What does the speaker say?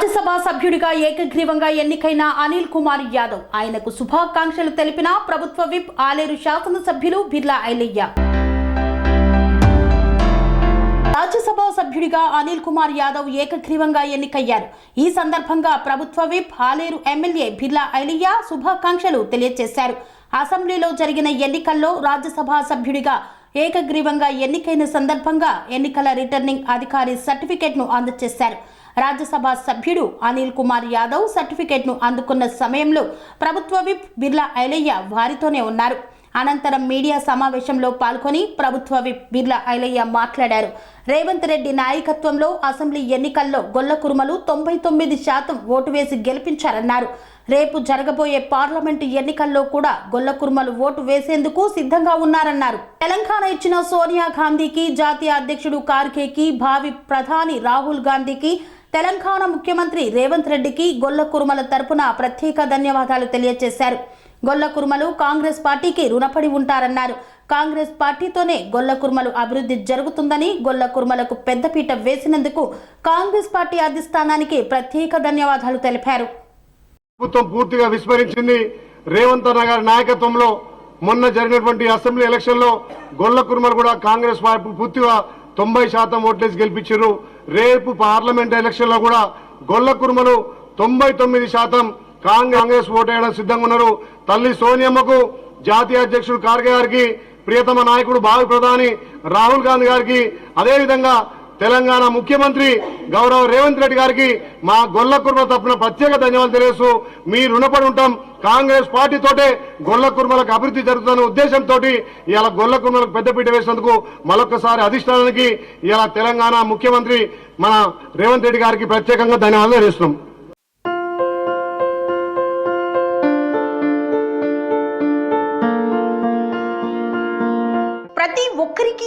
రాజ్యసభ సభ్యుడిగా ఏకగ్రీవంగా ఎన్నికైన అనిల్ కుమార్ యాదవ్. ఆయనకు శుభాకాంక్షలు తెలిపిన ప్రభుత్వ విప్ ఆలేరు శాసనసభ్యులు బిర్లా ఐలయ్య. రాజ్యసభ సభ్యుడిగా అనిల్ కుమార్ యాదవ్ ఏకగ్రీవంగా ఎన్నికయ్యారు. ఈ సందర్భంగా ప్రభుత్వ విప్ ఆలేరు ఎమ్మెల్యే బిర్లా ఐలయ్య శుభాకాంక్షలు తెలియజేశారు. అసెంబ్లీలో జరిగిన ఎన్నికల్లో రాజ్యసభ సభ్యుడిగా ఏకగ్రీవంగా ఎన్నికైన సందర్భంగా ఎన్నికల రిటర్నింగ్ అధికారి సర్టిఫికెట్ను అందజేశారు. రాజ్యసభ సభ్యుడు అనిల్ కుమార్ యాదవ్ సర్టిఫికెట్ను అందుకున్న సమయంలో ప్రభుత్వ విప్ బిర్లా ఐలయ్య వారితోనే ఉన్నారు. అనంతరం మీడియా సమావేశంలో పాల్గొని ప్రభుత్వ విప్ బిర్లా ఐలయ్య మాట్లాడారు. రేవంత్ రెడ్డి నాయకత్వంలో అసెంబ్లీ ఎన్నికల్లో గొల్లకురుమలు తొంభై తొమ్మిది శాతం ఓటు వేసి గెలిపించారన్నారు. రేపు జరగబోయే పార్లమెంటు ఎన్నికల్లో కూడా గొల్లకురుమలు ఓటు వేసేందుకు సిద్ధంగా ఉన్నారన్నారు. తెలంగాణ ఇచ్చిన సోనియా గాంధీకి జాతీయ అధ్యక్షుడు కార్కేకి భావి ప్రధాని రాహుల్ గాంధీకి తెలంగాణ ముఖ్యమంత్రి రేవంత్ రెడ్డికి గొల్ల కురుమల తరపున ప్రత్యేక ధన్యవాదాలు తెలియజేశారు. గొల్ల కురుమలు కాంగ్రెస్ పార్టీకి రుణపడి ఉంటారన్నారు. కాంగ్రెస్ పార్టీతోనే గొల్ల కురుమలు అభివృద్ధి జరుగుతుందని గొల్ల కురుమలకు పెద్దపీట వేసినందుకు కాంగ్రెస్ పార్టీ అధిష్టానానికి ప్రత్యేక ధన్యవాదాలు తెలిపారు. ప్రభుత్వం పూర్తిగా విస్మరించింది. రేవంత్ అన్న గారి నాయకత్వంలో మొన్న జరిగినటువంటి అసెంబ్లీ ఎలక్షన్లో గొల్ల కుర్మలు కూడా కాంగ్రెస్ పార్టీ పూర్తిగా తొంభై శాతం ఓట్లేసి గెలిపించారు. రేపు పార్లమెంట్ ఎలక్షన్లో కూడా గొల్ల కుర్మలు తొంభై తొమ్మిది శాతం కాంగ్రెస్ ఓటేయడం సిద్ధంగా ఉన్నారు. తల్లి సోనియమ్మకు జాతీయ అధ్యక్షుడు ఖార్గే గారికి ప్రియతమ నాయకుడు భావి ప్రధాని రాహుల్ గాంధీ గారికి అదేవిధంగా తెలంగాణ ముఖ్యమంత్రి గౌరవ రేవంత్ రెడ్డి గారికి మా గొల్ల కుర్మ తప్పున ప్రత్యేక ధన్యవాదాలు తెలియజేస్తూ మీ రుణపడి ఉంటాం. కాంగ్రెస్ పార్టీతోటే గొల్ల కుర్మలకు అభివృద్ధి జరుగుతున్న ఉద్దేశంతో ఇలా గొల్ల కుర్మలకు పెద్దపీట వేసినందుకు మరొకసారి అధిష్టానానికి ఇలా తెలంగాణ ముఖ్యమంత్రి మన రేవంత్ రెడ్డి గారికి ప్రత్యేకంగా ధన్యవాదాలు తెలియజేస్తున్నాం.